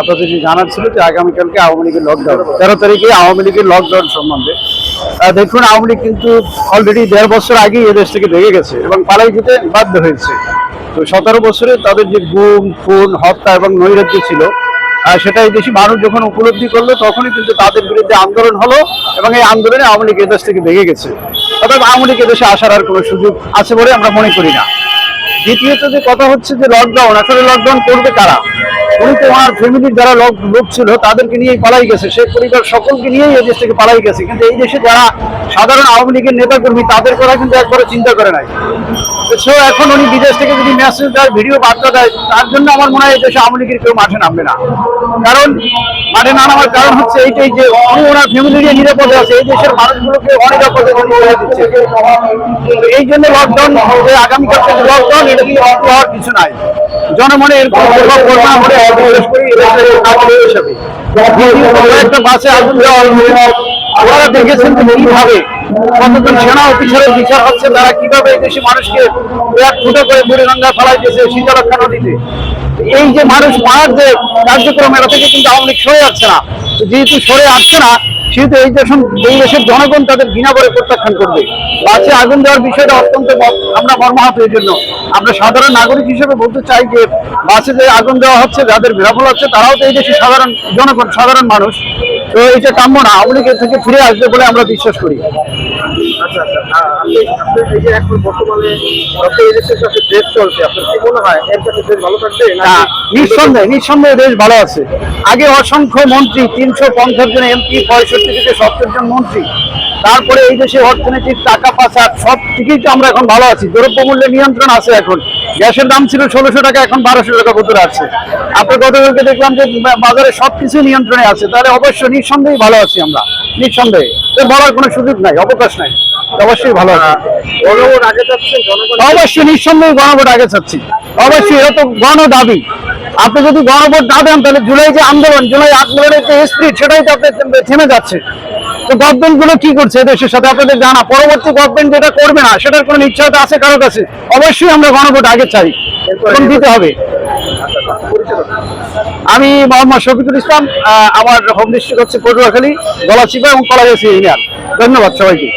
আপনাদের জানার ছিল যে আগামীকালকে আওয়ামী লীগের লকডাউন তেরো তারিখে আওয়ামী লীগের লকডাউন সম্বন্ধে। দেখুন আওয়ামী লীগ কিন্তু অলরেডি দেড় বছর আগেই এদেশ থেকে ভেঙে গেছে এবং পালাই যেতে বাধ্য হয়েছে। তো সতেরো বছরে তাদের যে গুম খুন হত্যা এবং নৈরাজ্য ছিল আহ, সেটা এই দেশি মানুষ যখন উপলব্ধি করল তখনই কিন্তু তাদের বিরুদ্ধে আন্দোলন হলো এবং এই আন্দোলনে আওয়ামী লীগ এদেশ থেকে ভেঙে গেছে। অর্থাৎ আওয়ামী লীগ এদেশে আসার আর কোনো সুযোগ আছে বলে আমরা মনে করি না। দ্বিতীয়ত যে কথা হচ্ছে যে লকডাউন আসলে লকডাউন করবে কারা? উনি তো ফ্যামিলির যারা লোক লোক ছিল, তাদেরকে নিয়েই পালাই গেছে। সে পরিবার সকলকে নিয়েই এই দেশ থেকে পালাই গেছে। কিন্তু এই দেশে যারা সাধারণ আওয়ামী লীগের নেতাকর্মী, তাদের কথা কিন্তু একবারে চিন্তা করে নাই। সো এখন উনি বিদেশ থেকে যদি মেসেজ দেয় ভিডিও বার্তা দেয়, তার জন্য আমার মনে হয় দেশে আওয়ামী লীগের কেউ মাঠে নামবে না। কারণ, মাঠে না নামার কারণ হচ্ছে এইটাই যে, উনি ওনার ফ্যামিলি নিয়ে নিরাপদে আছে। এই দেশের মানুষগুলোকে অনিরাপদে দিচ্ছে। এই জন্য লকডাউন আগামীকাল লকডাউন এটা কি হওয়ার কিছু নাই। জনমনে বাসে আগুন দেওয়া আপনারা দেখেছেন কীভাবে কতজন সেনা অফিসারের বিচার হচ্ছে, তারা কীভাবে দেশে মানুষকে এক ফুটো করে বুড়িগঙ্গা ফেলাইতেছে শীতলক্ষা নদীতে। এই যে মানুষ মারার যে কার্যক্রম এটা থেকে কিন্তু আওয়ামী লীগ সরে যাচ্ছে না। যেহেতু সরে আসছে না সেহেতু এই দেশ এই দেশের জনগণ তাদের ঘৃণা করে প্রত্যাখ্যান করবে। বাসে আগুন দেওয়ার বিষয়টা অত্যন্ত আমরা মর্মাহত এই জন্য। আমরা সাধারণ নাগরিক হিসেবে বলতে চাই যে বাসে যে আগুন দেওয়া হচ্ছে, যাদের বিরাফল হচ্ছে, তারাও তো এই দেশের সাধারণ জনগণ, সাধারণ মানুষ। তো এটা কাম্য না আওয়ামী লীগের থেকে ফিরে আসবে বলে আমরা বিশ্বাস করি। দেশ ভালো থাকবে না না নিঃসন্দেহে নিঃসন্দেহে দেশ ভালো আছে। আগে অসংখ্য মন্ত্রী তিনশো পঞ্চাশ জন এমপি পঁয়ষট্টি থেকে সত্তর জন মন্ত্রী। তারপরে এই দেশে অর্থনৈতিক টাকা পাচার সব থেকেই তো আমরা এখন ভালো আছি। দ্রব্যমূল্যের নিয়ন্ত্রণ আছে এখন। গ্যাসের দাম ছিল ষোলোশো টাকা এখন বারোশো টাকা ভিতরে আছে। আপনি গতকালকে দেখলাম যে বাজারে সবকিছু নিয়ন্ত্রণে আছে তাহলে অবশ্যই নিঃসন্দেহে ভালো আছি আমরা। নিঃসন্দেহে। তো বলার কোনো সুযোগ নাই অবকাশ নাই। অবশ্যই ভালো আছে। জনগণ আগে যাচ্ছে জনগণ অবশ্যই নিঃসন্দেহে গণভোট আগে চাচ্ছি। অবশ্যই এটা তো গণ দাবি আপনি যদি গণভোট না দেন তাহলে জুলাই যে আন্দোলন জুলাই আন্দোলনের যে স্পিড সেটাই তো আপনার থেমে যাচ্ছে। তো গভর্নমেন্টগুলো কি করছে দেশের সাথে? আপনাদের জানা, পরবর্তী গভর্নমেন্ট যেটা করবে না, সেটার আছে কারোর কাছে? অবশ্যই আমরা গণভোট আগে চাই দিতে হবে। আমি মোহাম্মদ শফিকুল ইসলাম আমার হোম ডিস্ট্রিক্ট হচ্ছে পটুয়াখালী, গলাচিপা এবং কলাগাছি ইউনিয়ন। ধন্যবাদ সবাইকে।